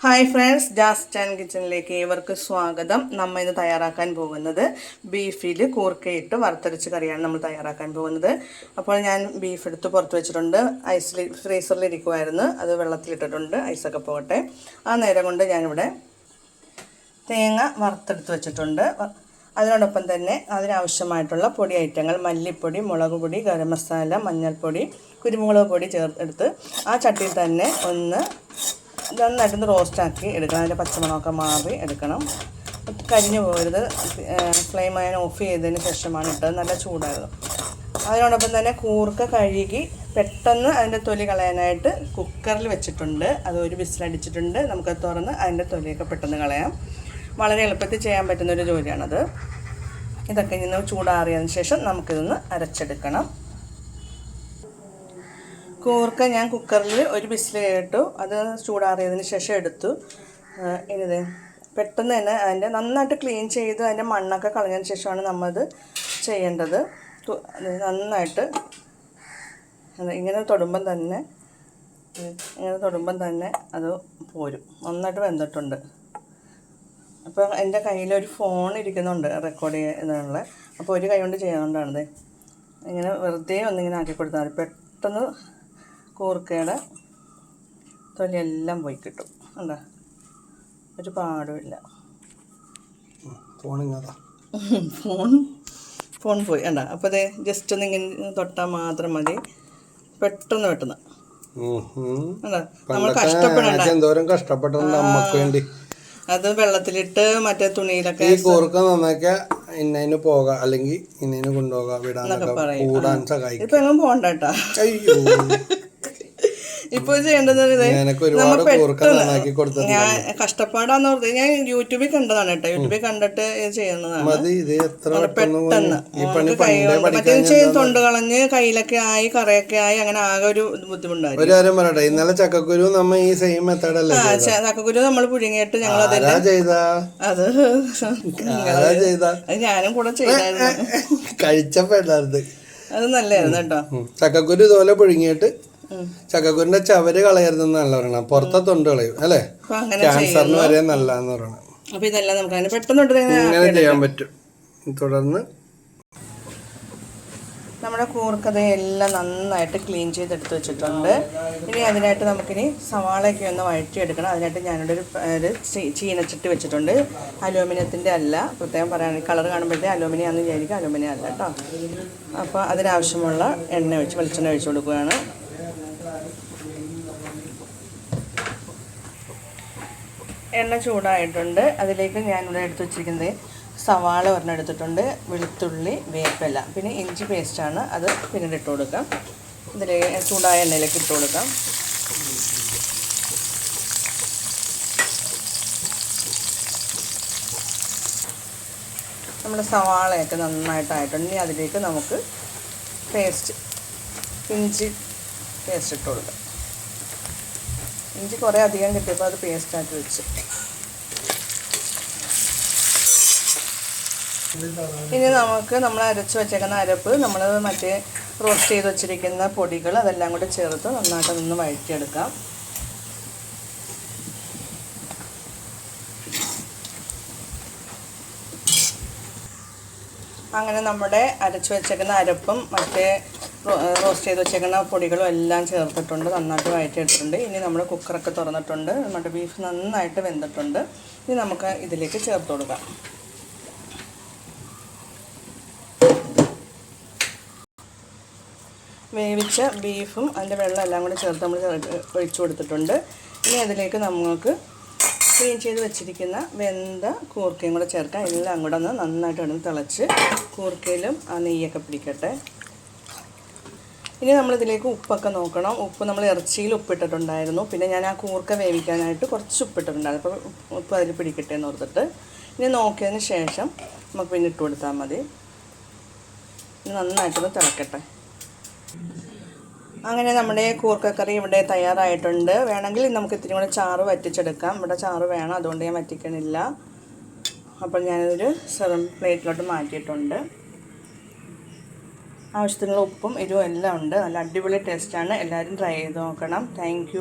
Hi friends just and കിച്ചണിലേക്ക് ഇവർക്ക് സ്വാഗതം. നമ്മൾ ഇന്ന് തയ്യാറാക്കാൻ പോകുന്നത് ബീഫിൽ കൂർക്കയിട്ട് വറുത്തരച്ച് കറിയാണ് നമ്മൾ തയ്യാറാക്കാൻ പോകുന്നത്. അപ്പോൾ ഞാൻ ബീഫ് എടുത്ത് പുറത്ത് വെച്ചിട്ടുണ്ട്. ഐസിൽ ഫ്രീസറിൽ ഇരിക്കുമായിരുന്നു അത് വെള്ളത്തിലിട്ടിട്ടുണ്ട്. ഐസൊക്കെ പോകട്ടെ. ആ നേരം കൊണ്ട് ഞാനിവിടെ തേങ്ങ വറുത്തെടുത്ത് വെച്ചിട്ടുണ്ട്. അതിനോടൊപ്പം തന്നെ അതിനാവശ്യമായിട്ടുള്ള പൊടി ഐറ്റങ്ങൾ മല്ലിപ്പൊടി മുളക് പൊടി ഗരം മസാല മഞ്ഞൾപ്പൊടി കുരുമുളക് പൊടി ചേർത്തെടുത്ത് ആ ചട്ടിയിൽ തന്നെ ഒന്ന് നന്നായിട്ടൊന്ന് റോസ്റ്റാക്കി എടുക്കണം. അതിന്റെ പച്ചമണമൊക്കെ മാറി എടുക്കണം. കരിഞ്ഞു പോകരുത്. ഫ്ലെയിം ഞാൻ ഓഫ് ചെയ്തതിന് ശേഷമാണ് ഇട്ടത്. നല്ല ചൂടായിരുന്നു. അതിനോടൊപ്പം തന്നെ കൂർക്ക കഴുകി പെട്ടെന്ന് അതിന്റെ തൊലി കളയാനായിട്ട് കുക്കറിൽ വെച്ചിട്ടുണ്ട്. അത് ഒരു വിസിലടിച്ചിട്ടുണ്ട്. നമുക്ക് തുറന്ന് അതിന്റെ തൊലിയൊക്കെ പെട്ടെന്ന് കളയാം. വളരെ എളുപ്പത്തിൽ ചെയ്യാൻ പറ്റുന്ന ഒരു ജോലിയാണത്. ഇതൊക്കെ ഇന്ന് ചൂടാറിയതിന് ശേഷം നമുക്കിതൊന്ന് അരച്ചെടുക്കണം. കൂർക്ക ഞാൻ കുക്കറിൽ ഒരു വിസിൽ കേട്ടു. അത് ചൂടാറിയതിന് ശേഷം എടുത്തു. ഇനിത് പെട്ടെന്ന് തന്നെ അതിന്റെ നന്നായിട്ട് ക്ലീൻ ചെയ്ത് അതിന്റെ മണ്ണൊക്കെ കളഞ്ഞതിന് ശേഷമാണ് നമ്മളത് ചെയ്യേണ്ടത്. നന്നായിട്ട് ഇങ്ങനെ തൊടുമ്പം തന്നെ ഇങ്ങനെ തൊടുമ്പം തന്നെ അത് പോരും. നന്നായിട്ട് വെന്തിട്ടുണ്ട്. അപ്പോൾ എന്റെ കയ്യിൽ ഒരു ഫോൺ ഇരിക്കുന്നുണ്ട് റെക്കോർഡ് ചെയ്യുന്നതിനുള്ള അപ്പോൾ ഒരു കൈ കൊണ്ട് ചെയ്യാനുണ്ടാണത് ഇങ്ങനെ വെറുതെ ഒന്നിങ്ങനെ ആക്കി കൊടുത്താൽ പെട്ടെന്ന് കൂർക്കയുടെ തൊലിയെല്ലാം പോയി കിട്ടും. കണ്ടോ? ഒരു പാടുമില്ല ഫോൺ ഫോൺ പോയി. കണ്ട? അപ്പോൾ അതെ ജസ്റ്റ് ഒന്ന് ഇങ്ങനെ തൊട്ടാൽ മാത്രം മതി. പെട്ടെന്ന് പെട്ടെന്ന്. നമ്മൾ കഷ്ടപ്പെടണ്ട. എന്തോരം കഷ്ടപ്പെട്ടിട്ടുണ്ട് അമ്മയ്ക്ക് വേണ്ടി. അത് വെള്ളത്തിലിട്ട് മറ്റേ തുണിയിലൊക്കെ ഈ കൂർക്ക നന്നാക്കിയ ഇന്നതിന് പോകാം അല്ലെങ്കിൽ ഇന്നതിന് കൊണ്ടുപോകാം വിടാനൊക്കെ. കൂടാൻ സഹായിക്കും. ഇപ്പൊ എങ്ങും കേട്ടാ. അയ്യോ. ഇപ്പൊ ചെയ്യേണ്ടത് ഞാൻ കഷ്ടപ്പാടാന്ന് പറഞ്ഞത് ഞാൻ യൂട്യൂബിൽ കണ്ടതാണ് കേട്ടോ. യൂട്യൂബിൽ കണ്ടിട്ട് ചെയ്യുന്നതാണ്. പെട്ടെന്ന് മറ്റേ ചെയ്ത് തൊണ്ട് കളഞ്ഞ് കയ്യിലൊക്കെ ആയി കറയൊക്കെ ആയി അങ്ങനെ ആകെ ഒരു ബുദ്ധിമുട്ടായി ഒരു കാര്യം പറയട്ടെ ഇന്നലെ ചക്കക്കുരു നമ്മ ഈ സെയിം മെത്തേഡ് അല്ലേ ചക്കക്കുരു നമ്മൾ പുഴുങ്ങിയിട്ട് ഞങ്ങൾ അത് അത് ഞാനും കൂടെ ചെയ്തായിരുന്നു. എല്ലാവരും അത് നല്ലായിരുന്നു കേട്ടോ. ചക്കക്കുരു ഇതുപോലെ പുഴുങ്ങിയിട്ട് ചക്കക്കുരിന്റെ ചവര് കളയരുതെന്നല്ല പറയണം പുറത്തെ തൊണ്ട് കളയും അല്ലേ? ക്യാൻസറിന് വരെ നല്ലതെന്ന് പറയണം അപ്പൊ ഇതെല്ലാം നമുക്ക് പെട്ടെന്ന് ഇങ്ങനെ ചെയ്യാൻ പറ്റും. തുടർന്ന് നമ്മുടെ കൂർക്കത എല്ലാം നന്നായിട്ട് ക്ലീൻ ചെയ്തെടുത്ത് വെച്ചിട്ടുണ്ട്. ഇനി അതിനായിട്ട് നമുക്കിനി സവാളയൊക്കെ ഒന്ന് വഴറ്റിയെടുക്കണം. അതിനായിട്ട് ഞാനിവിടെ ഒരു ഒരു ചീനച്ചിട്ട് വെച്ചിട്ടുണ്ട്. അലൂമിനിയത്തിന്റെ അല്ല. പ്രത്യേകം പറയുകയാണെങ്കിൽ കളർ കാണുമ്പോഴത്തേ അലൂമിനിയം ആണെന്ന് വിചാരിക്കും. അലൂമിനിയം അല്ല കേട്ടോ. അപ്പോൾ അതിനാവശ്യമുള്ള എണ്ണ ഒഴിച്ച് വെളിച്ചെണ്ണ ഒഴിച്ച് കൊടുക്കുകയാണ്. എണ്ണ ചൂടായിട്ടുണ്ട്. അതിലേക്ക് ഞാനിവിടെ എടുത്ത് വെച്ചിരിക്കുന്നത് സവാള ഒരെണ്ണം എടുത്തിട്ടുണ്ട്. വെളുത്തുള്ളി വേപ്പില. പിന്നെ ഇഞ്ചി പേസ്റ്റാണ് അത് പിന്നീട് ഇട്ട് കൊടുക്കാം. ഇതിലേക്ക് ചൂടായ എണ്ണയിലേക്ക് ഇട്ട് കൊടുക്കാം. നമ്മുടെ സവാളയൊക്കെ നന്നായിട്ടായിട്ടുണ്ട്. ഇനി അതിലേക്ക് നമുക്ക് പേസ്റ്റ് ഇഞ്ചി പേസ്റ്റ് ഇട്ട് കൊടുക്കാം. ഇഞ്ചി കുറേ അധികം കിട്ടിയപ്പോൾ അത് പേസ്റ്റാക്കി വെച്ച്. ഇനി നമുക്ക് നമ്മൾ അരച്ച് വെച്ചേക്കുന്ന അരപ്പ് നമ്മൾ മറ്റേ റോസ്റ്റ് ചെയ്ത് വെച്ചിരിക്കുന്ന പൊടികൾ അതെല്ലാം കൂടി ചേർത്ത് നന്നായിട്ട് നിന്ന് വഴറ്റിയെടുക്കാം. അങ്ങനെ നമ്മുടെ അരച്ച് വെച്ചേക്കുന്ന അരപ്പും മറ്റേ റോസ്റ്റ് ചെയ്ത് വെച്ചേക്കുന്ന പൊടികളും എല്ലാം ചേർത്തിട്ടുണ്ട്. നന്നായിട്ട് വഴറ്റിയിട്ടുണ്ട് ഇനി നമ്മൾ കുക്കറൊക്കെ തുറന്നിട്ടുണ്ട്. നമ്മുടെ ബീഫ് നന്നായിട്ട് വെന്തിട്ടുണ്ട്. ഇനി നമുക്ക് ഇതിലേക്ക് ചേർത്ത് കൊടുക്കാം. വേവിച്ച ബീഫും അതിന്റെ വെള്ളം എല്ലാം കൂടി ചേർത്ത് നമ്മൾ ഒഴിച്ചു കൊടുത്തിട്ടുണ്ട്. ഇനി അതിലേക്ക് നമുക്ക് ക്ലീൻ ചെയ്ത് വെച്ചിരിക്കുന്ന വെന്ത കൂർക്കയും കൂടെ ചേർക്കാം. എല്ലാം കൂടെ ഒന്ന് നന്നായിട്ട് ഒന്ന് തിളച്ച് കൂർക്കയിലും ആ നെയ്യൊക്കെ പിടിക്കട്ടെ. ഇനി നമ്മളിതിലേക്ക് ഉപ്പൊക്കെ നോക്കണം. ഉപ്പ് നമ്മൾ ഇറച്ചിയിൽ ഉപ്പിട്ടിട്ടുണ്ടായിരുന്നു. പിന്നെ ഞാൻ ആ കൂർക്ക വേവിക്കാനായിട്ട് കുറച്ച് ഉപ്പിട്ടിട്ടുണ്ടായിരുന്നു. അപ്പോൾ ഉപ്പ് അതിൽ പിടിക്കട്ടെ എന്ന് ഓർത്തിട്ട്. ഇനി നോക്കിയതിന് ശേഷം നമുക്ക് പിന്നെ ഇട്ട് കൊടുത്താൽ മതി. നന്നായിട്ടൊന്ന് തിളക്കട്ടെ. അങ്ങനെ നമ്മുടെ കൂർക്കക്കറി ഇവിടെ തയ്യാറായിട്ടുണ്ട്. വേണമെങ്കിൽ നമുക്ക് ഇത്തിരി കൂടെ ചാറ് വറ്റിച്ചെടുക്കാം. ഇവിടെ ചാറ് വേണം അതുകൊണ്ട് ഞാൻ വറ്റിക്കണില്ല. അപ്പോൾ ഞാനൊരു സെറം പ്ലേറ്റിലോട്ട് മാറ്റിയിട്ടുണ്ട്. ആവശ്യത്തിനുള്ള ഉപ്പും എരിവും എല്ലാം ഉണ്ട്. നല്ല അടിപൊളി ടേസ്റ്റാണ് എല്ലാവരും ട്രൈ ചെയ്ത് നോക്കണം. താങ്ക്